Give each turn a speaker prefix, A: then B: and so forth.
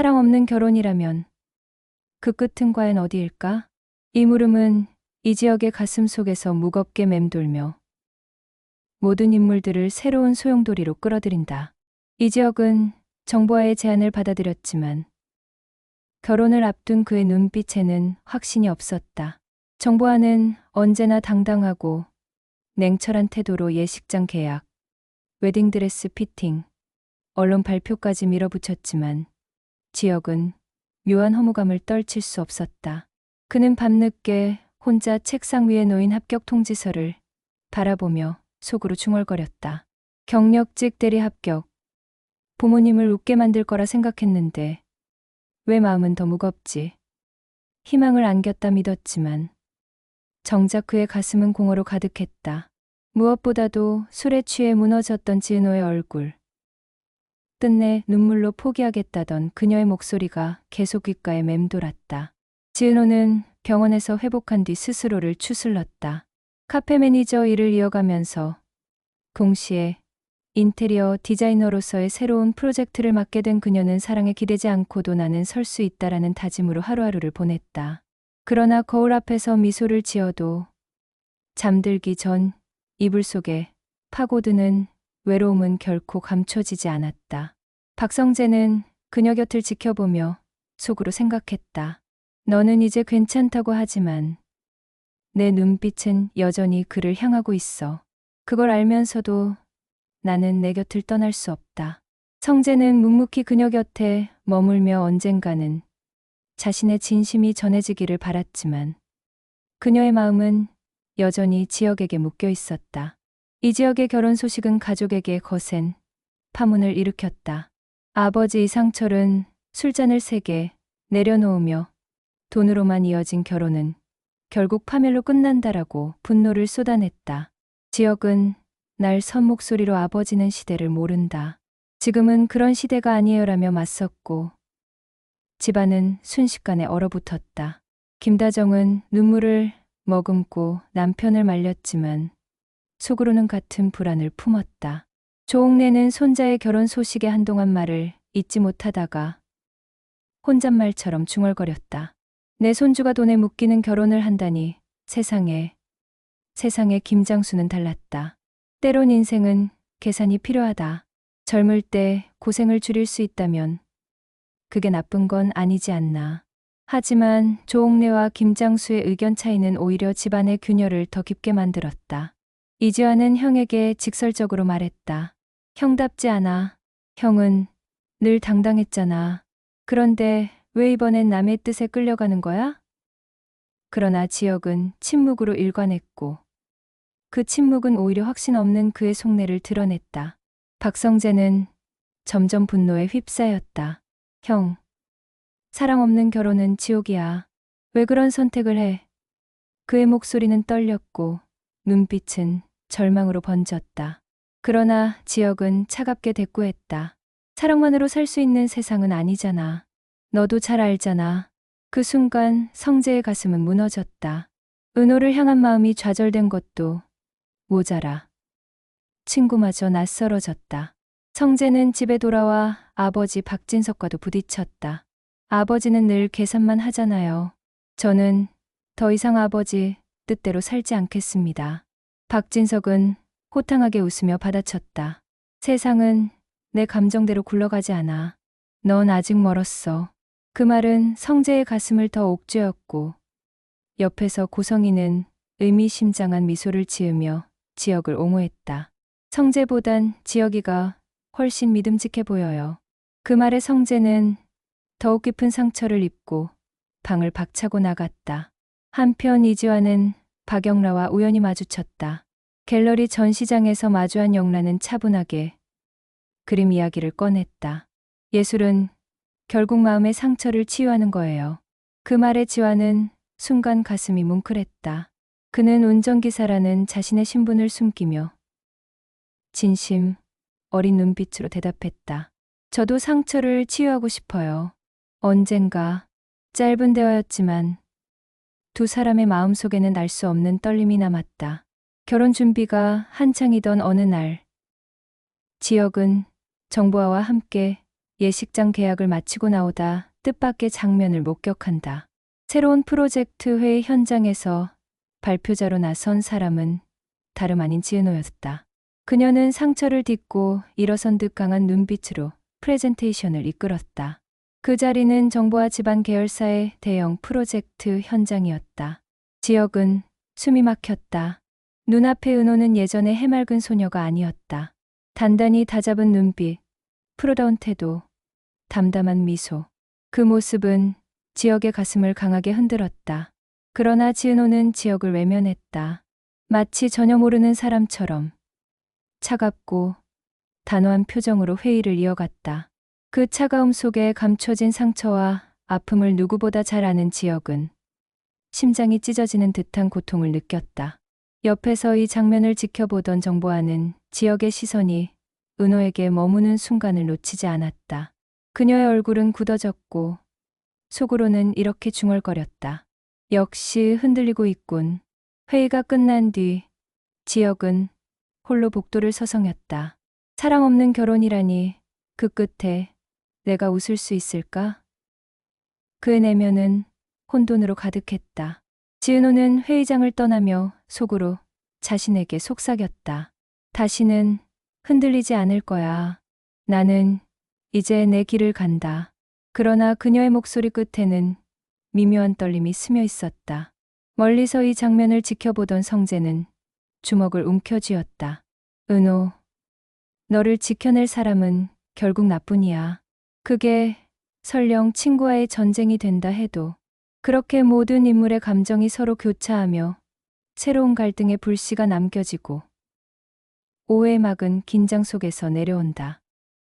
A: 사랑 없는 결혼이라면 그 끝은 과연 어디일까? 이 물음은 이 지역의 가슴 속에서 무겁게 맴돌며 모든 인물들을 새로운 소용돌이로 끌어들인다. 이 지역은 정보와의 제안을 받아들였지만 결혼을 앞둔 그의 눈빛에는 확신이 없었다. 정보와는 언제나 당당하고 냉철한 태도로 예식장 계약, 웨딩드레스 피팅, 언론 발표까지 밀어붙였지만 지역은 묘한 허무감을 떨칠 수 없었다. 그는 밤늦게 혼자 책상 위에 놓인 합격 통지서를 바라보며 속으로 중얼거렸다. 경력직 대리 합격. 부모님을 웃게 만들 거라 생각했는데 왜 마음은 더 무겁지? 희망을 안겼다 믿었지만 정작 그의 가슴은 공허로 가득했다. 무엇보다도 술에 취해 무너졌던 지은호의 얼굴. 끝내 눈물로 포기하겠다던 그녀의 목소리가 계속 귓가에 맴돌았다. 지은호는 병원에서 회복한 뒤 스스로를 추슬렀다. 카페 매니저 일을 이어가면서 동시에 인테리어 디자이너로서의 새로운 프로젝트를 맡게 된 그녀는 사랑에 기대지 않고도 나는 설 수 있다라는 다짐으로 하루하루를 보냈다. 그러나 거울 앞에서 미소를 지어도 잠들기 전 이불 속에 파고드는 외로움은 결코 감춰지지 않았다. 박성재는 그녀 곁을 지켜보며 속으로 생각했다. 너는 이제 괜찮다고 하지만 내 눈빛은 여전히 그를 향하고 있어. 그걸 알면서도 나는 내 곁을 떠날 수 없다. 성재는 묵묵히 그녀 곁에 머물며 언젠가는 자신의 진심이 전해지기를 바랐지만 그녀의 마음은 여전히 지역에게 묶여 있었다. 이 지역의 결혼 소식은 가족에게 거센 파문을 일으켰다. 아버지 이상철은 술잔을 세게 내려놓으며 돈으로만 이어진 결혼은 결국 파멸로 끝난다라고 분노를 쏟아냈다. 지역은 날 선 목소리로 아버지는 시대를 모른다. 지금은 그런 시대가 아니에요라며 맞섰고 집안은 순식간에 얼어붙었다. 김다정은 눈물을 머금고 남편을 말렸지만 속으로는 같은 불안을 품었다. 조옥래는 손자의 결혼 소식에 한동안 말을 잊지 못하다가 혼잣말처럼 중얼거렸다. 내 손주가 돈에 묶이는 결혼을 한다니 세상에 세상에 김장수는 달랐다. 때론 인생은 계산이 필요하다. 젊을 때 고생을 줄일 수 있다면 그게 나쁜 건 아니지 않나. 하지만 조옥래와 김장수의 의견 차이는 오히려 집안의 균열을 더 깊게 만들었다. 이지화는 형에게 직설적으로 말했다. 형답지 않아. 형은 늘 당당했잖아. 그런데 왜 이번엔 남의 뜻에 끌려가는 거야? 그러나 지역은 침묵으로 일관했고 그 침묵은 오히려 확신 없는 그의 속내를 드러냈다. 박성재는 점점 분노에 휩싸였다. 형, 사랑 없는 결혼은 지옥이야. 왜 그런 선택을 해? 그의 목소리는 떨렸고 눈빛은 절망으로 번졌다. 그러나 지역은 차갑게 대꾸했다. 사랑만으로 살 수 있는 세상은 아니잖아. 너도 잘 알잖아. 그 순간 성재의 가슴은 무너졌다. 은호를 향한 마음이 좌절된 것도 모자라. 친구마저 낯설어졌다. 성재는 집에 돌아와 아버지 박진석과도 부딪혔다. 아버지는 늘 계산만 하잖아요. 저는 더 이상 아버지 뜻대로 살지 않겠습니다. 박진석은 호탕하게 웃으며 받아쳤다. 세상은 내 감정대로 굴러가지 않아. 넌 아직 멀었어. 그 말은 성재의 가슴을 더 옥죄었고 옆에서 고성이는 의미심장한 미소를 지으며 지역을 옹호했다. 성재보단 지역이가 훨씬 믿음직해 보여요. 그 말에 성재는 더욱 깊은 상처를 입고 방을 박차고 나갔다. 한편 이지화는 박영라와 우연히 마주쳤다. 갤러리 전시장에서 마주한 영라는 차분하게 그림 이야기를 꺼냈다. 예술은 결국 마음의 상처를 치유하는 거예요. 그 말에 지화는 순간 가슴이 뭉클했다. 그는 운전기사라는 자신의 신분을 숨기며 진심 어린 눈빛으로 대답했다. 저도 상처를 치유하고 싶어요. 언젠가 짧은 대화였지만 두 사람의 마음속에는 알 수 없는 떨림이 남았다. 결혼 준비가 한창이던 어느 날, 지역은 정보아와 함께 예식장 계약을 마치고 나오다 뜻밖의 장면을 목격한다. 새로운 프로젝트 회의 현장에서 발표자로 나선 사람은 다름 아닌 지은호였다. 그녀는 상처를 딛고 일어선 듯 강한 눈빛으로 프레젠테이션을 이끌었다. 그 자리는 정부와 집안 계열사의 대형 프로젝트 현장이었다. 지역은 숨이 막혔다. 눈앞의 은호는 예전의 해맑은 소녀가 아니었다. 단단히 다잡은 눈빛, 프로다운 태도, 담담한 미소. 그 모습은 지역의 가슴을 강하게 흔들었다. 그러나 지은호는 지역을 외면했다. 마치 전혀 모르는 사람처럼 차갑고 단호한 표정으로 회의를 이어갔다. 그 차가움 속에 감춰진 상처와 아픔을 누구보다 잘 아는 지역은 심장이 찢어지는 듯한 고통을 느꼈다. 옆에서 이 장면을 지켜보던 정보아는 지역의 시선이 은호에게 머무는 순간을 놓치지 않았다. 그녀의 얼굴은 굳어졌고 속으로는 이렇게 중얼거렸다. 역시 흔들리고 있군. 회의가 끝난 뒤 지역은 홀로 복도를 서성였다. 사랑 없는 결혼이라니 그 끝에 내가 웃을 수 있을까? 그 내면은 혼돈으로 가득했다. 지은호는 회의장을 떠나며 속으로 자신에게 속삭였다. 다시는 흔들리지 않을 거야. 나는 이제 내 길을 간다. 그러나 그녀의 목소리 끝에는 미묘한 떨림이 스며 있었다. 멀리서 이 장면을 지켜보던 성재는 주먹을 움켜쥐었다. 은호, 너를 지켜낼 사람은 결국 나뿐이야. 그게 설령 친구와의 전쟁이 된다 해도 그렇게 모든 인물의 감정이 서로 교차하며 새로운 갈등의 불씨가 남겨지고 오해의 막은 긴장 속에서 내려온다.